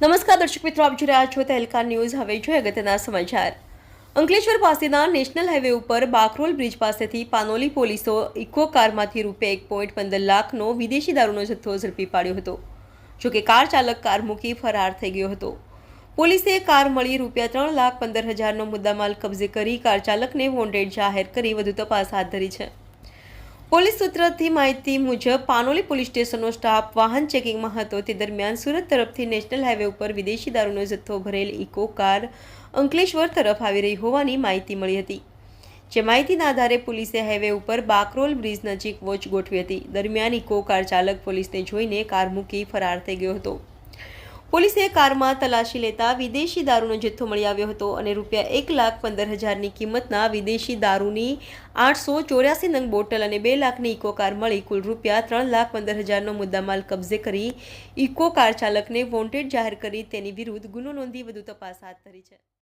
નમસ્કાર દર્શક મિત્રો, આપ જોઈ રહ્યા છો તહેલકા ન્યૂઝ. હવે જોઈએ અગત્યના સમાચાર. અંકલેશ્વર પાસેના નેશનલ હાઈવે ઉપર બાકરોલ બ્રિજ પાસેથી પાનોલી પોલીસો ઇકો કારમાંથી રૂપે એક પોઈન્ટ પંદર લાખનો વિદેશી દારૂનો જથ્થો ઝડપી પાડ્યો હતો જોકે કાર ચાલક કાર મૂકી ફરાર થઈ ગયો હતો. પોલીસે કાર મળી રૂપિયા ત્રણ લાખ પંદર હજારનો મુદ્દામાલ કબજે કરી કાર ચાલકને વોન્ટેડ જાહેર કરી વધુ તપાસ હાથ ધરી છે. પોલીસ સૂત્રથી માહિતી મુજબ, પાનોલી પોલીસ સ્ટેશનનો સ્ટાફ વાહન ચેકિંગમાં હતો. તે દરમિયાન સુરત તરફથી નેશનલ હાઈવે ઉપર વિદેશી દારૂનો જથ્થો ભરેલ ઇકો કાર અંકલેશ્વર તરફ આવી રહી હોવાની માહિતી મળી હતી. જે માહિતીના આધારે પોલીસે હાઈવે ઉપર બાકરોલ બ્રિજ નજીક વોચ ગોઠવી હતી. દરમિયાન ઇકો કાર ચાલક પોલીસને જોઈને કાર મૂકી ફરાર થઈ ગયો હતો. પોલીસે કારમાં તલાશી લેતા વિદેશી દારૂનો જથ્થો મળી આવ્યો હતો અને રૂપિયા એક લાખ પંદર હજારની કિંમતના વિદેશી દારૂની આઠસો ચોર્યાસી નંગ બોટલ અને બે લાખની ઇકો કાર મળી કુલ રૂપિયા ત્રણ લાખ પંદર હજારનો મુદ્દામાલ કબજે કરી ઇકો કાર ચાલકને વોન્ટેડ જાહેર કરી તેની વિરુદ્ધ ગુનો નોંધી વધુ તપાસ હાથ ધરી છે.